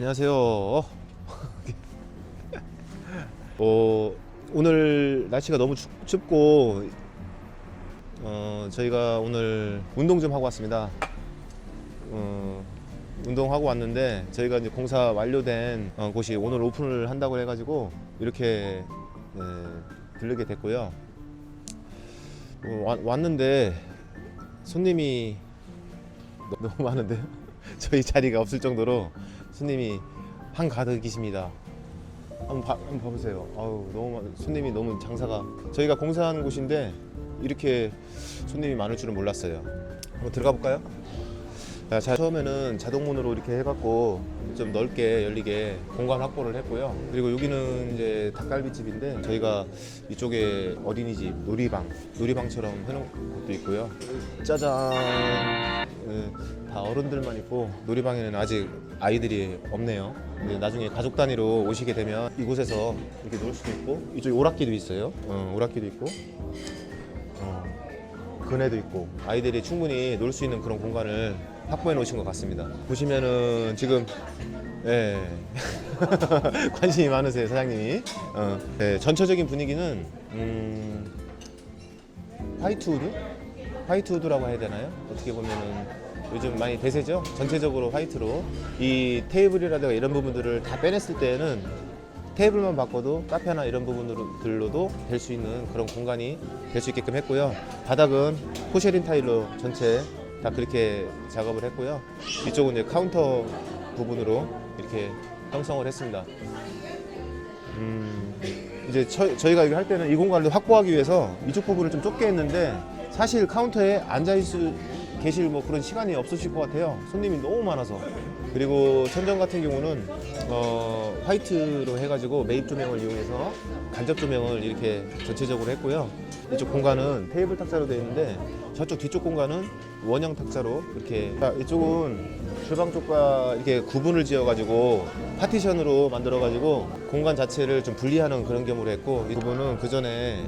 안녕하세요. 어, 오늘 날씨가 너무 춥, 춥고 어, 저희가 오늘 운동 좀 하고 왔습니다. 어, 운동하고 왔는데 저희가 이제 공사 완료된 어, 곳이 오늘 오픈을 한다고 해가지고 이렇게 네, 들르게 됐고요. 어, 와- 왔는데 손님이 너- 너무 많은데요. 저희 자리가 없을 정도로 손님이 한 가득이십니다. 한번, 봐, 한번 봐보세요. 아우 너무 많, 손님이 너무 장사가 저희가 공사하는 곳인데 이렇게 손님이 많을 줄은 몰랐어요. 한번 들어가 볼까요? 자, 자, 처음에는 자동문으로 이렇게 해갖고 좀 넓게 열리게 공간 확보를 했고요. 그리고 여기는 이제 닭갈비집인데 저희가 이쪽에 어린이집, 놀이방, 놀이방처럼 해놓은 것도 있고요. 짜잔. 네, 다 어른들만 있고 놀이방에는 아직 아이들이 없네요. 근데 나중에 가족 단위로 오시게 되면 이곳에서 이렇게 놀 수도 있고 이쪽에 오락기도 있어요. 어, 오락기도 있고 어, 그네도 있고 아이들이 충분히 놀 수 있는 그런 공간을 확보해 놓으신 것 같습니다. 보시면은 지금 예. 관심이 많으세요 사장님이. 어, 네, 전체적인 분위기는 음, 화이트 우드? 화이트우드라고 해야 되나요? 어떻게 보면은 요즘 많이 대세죠? 전체적으로 화이트로 이 테이블이라든가 이런 부분들을 다 빼냈을 때는 테이블만 바꿔도 카페나 이런 부분들로도 될 수 있는 그런 공간이 될 수 있게끔 했고요. 바닥은 포쉐린 타일로 전체 다 그렇게 작업을 했고요. 이쪽은 이제 카운터 부분으로 이렇게 형성을 했습니다. 음, 이제 저, 저희가 이거 할 때는 이 공간을 확보하기 위해서 이쪽 부분을 좀 좁게 했는데 사실 카운터에 앉아 있을 계실 뭐 그런 시간이 없으실 것 같아요. 손님이 너무 많아서. 그리고 천정 같은 경우는 어, 화이트로 해가지고 매입 조명을 이용해서 간접 조명을 이렇게 전체적으로 했고요. 이쪽 공간은 테이블 탁자로 되어 있는데 저쪽 뒤쪽 공간은 원형 탁자로 이렇게 자, 이쪽은 주방 쪽과 이렇게 구분을 지어가지고 파티션으로 만들어가지고 공간 자체를 좀 분리하는 그런 겸으로 했고 이 부분은 그 전에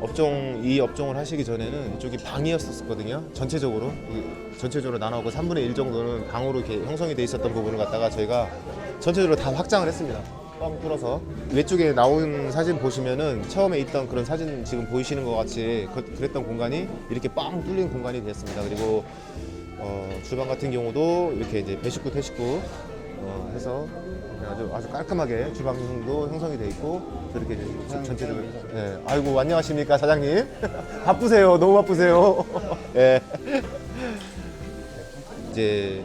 업종 이 업종을 하시기 전에는 이쪽이 방이었었거든요. 전체적으로 이 전체적으로 나눠고 3분의 1 정도는 방으로 이렇게 형성이 돼 있었던 부분을 갖다가 저희가 전체적으로 다 확장을 했습니다. 뻥 뚫어서 외쪽에 나온 사진 보시면은 처음에 있던 그런 사진 지금 보이시는 것 같이 그, 그랬던 공간이 이렇게 뻥 뚫린 공간이 됐습니다. 그리고 어, 주방 같은 경우도 이렇게 이제 배식구 태식구 어, 해서 아주 아주 깔끔하게 주방도 형성이 돼 있고 이렇게 이제 전- 전체적으로. 예. 아이고 안녕하십니까 사장님. 바쁘세요. 너무 바쁘세요. 예. 이제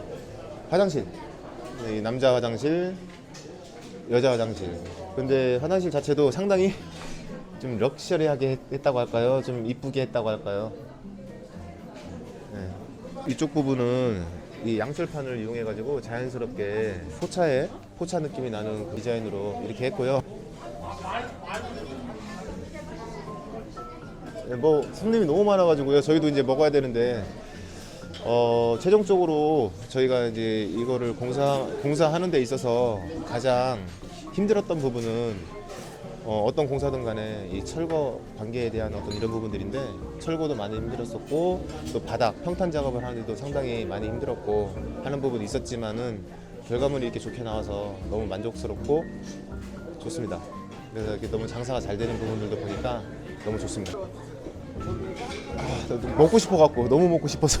화장실. 이 남자 화장실 여자 화장실. 근데 화장실 자체도 상당히 좀 럭셔리하게 했- 했다고 할까요? 좀 이쁘게 했다고 할까요? 네. 이쪽 부분은 이 양철판을 이용해 가지고 자연스럽게 포차에 포차 느낌이 나는 그 디자인으로 이렇게 했고요. 네, 뭐 손님이 너무 많아 가지고요. 저희도 이제 먹어야 되는데 어, 최종적으로 저희가 이제 이거를 공사 공사하는 데 있어서 가장 힘들었던 부분은 어, 떤 공사든 간에 이 철거 관계에 대한 어떤 이런 부분들인데 철거도 많이 힘들었었고 또 바닥 평탄 작업을 하는데도 상당히 많이 힘들었고 하는 부분이 있었지만은 결과물이 이렇게 좋게 나와서 너무 만족스럽고 좋습니다. 그래서 이렇게 너무 장사가 잘 되는 부분들도 보니까 너무 좋습니다. 아, 먹고 싶어 갖고 너무 먹고 싶어서.